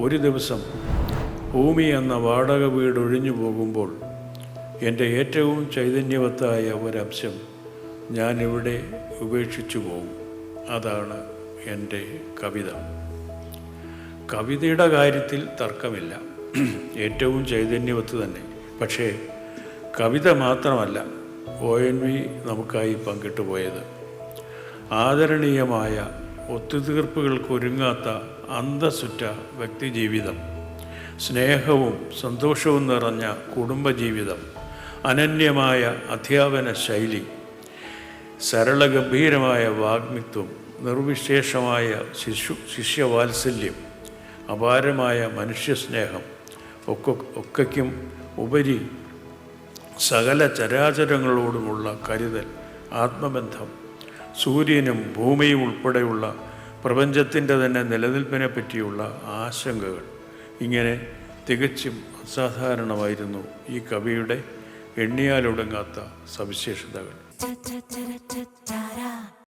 ഒരു ദിവസം ഭൂമി എന്ന വാടക വീട് ഒഴിഞ്ഞു പോകുമ്പോൾ എന്റെ ഏറ്റവും ചൈതന്യവത്തായ ഒരംശം ഞാനിവിടെ ഉപേക്ഷിച്ചു പോകും. അതാണ് എന്റെ കവിത. കവിതയുടെ കാര്യത്തിൽ തർക്കമില്ല. ഏറ്റവും ചൈതന്യവത്ത് തന്നെ. പക്ഷേ കവിത മാത്രമല്ല ഒ എൻ വി നമുക്കായി പങ്കിട്ടു പോയത് ആദരണീയമായ ഒത്തുതീർപ്പുകൾക്കൊരുങ്ങാത്ത അന്തസുറ്റ വ്യക്തിജീവിതം. സ്നേഹവും സന്തോഷവും നിറഞ്ഞ കുടുംബജീവിതം. അനന്യമായ അധ്യാപന ശൈലി. സരളഗംഭീരമായ വാഗ്മിത്വം. നിർവിശേഷമായ ശിശു ശിഷ്യവാത്സല്യം. അപാരമായ മനുഷ്യസ്നേഹം. ഒക്കെ ഒക്കയ്ക്കും ഉപരി സകല ചരാചരങ്ങളോടുമുള്ള കരുതൽ ആത്മബന്ധം. സൂര്യനും ഭൂമിയും ഉൾപ്പെടെയുള്ള പ്രപഞ്ചത്തിന്റെ തന്നെ നിലനിൽപ്പിനെ പറ്റിയുള്ള ആശങ്കകൾ. ഇങ്ങനെ തികച്ചും അസാധാരണമായിരുന്നു ഈ കവിയുടെ എണ്ണിയാലൊടുങ്ങാത്ത സവിശേഷതകൾ.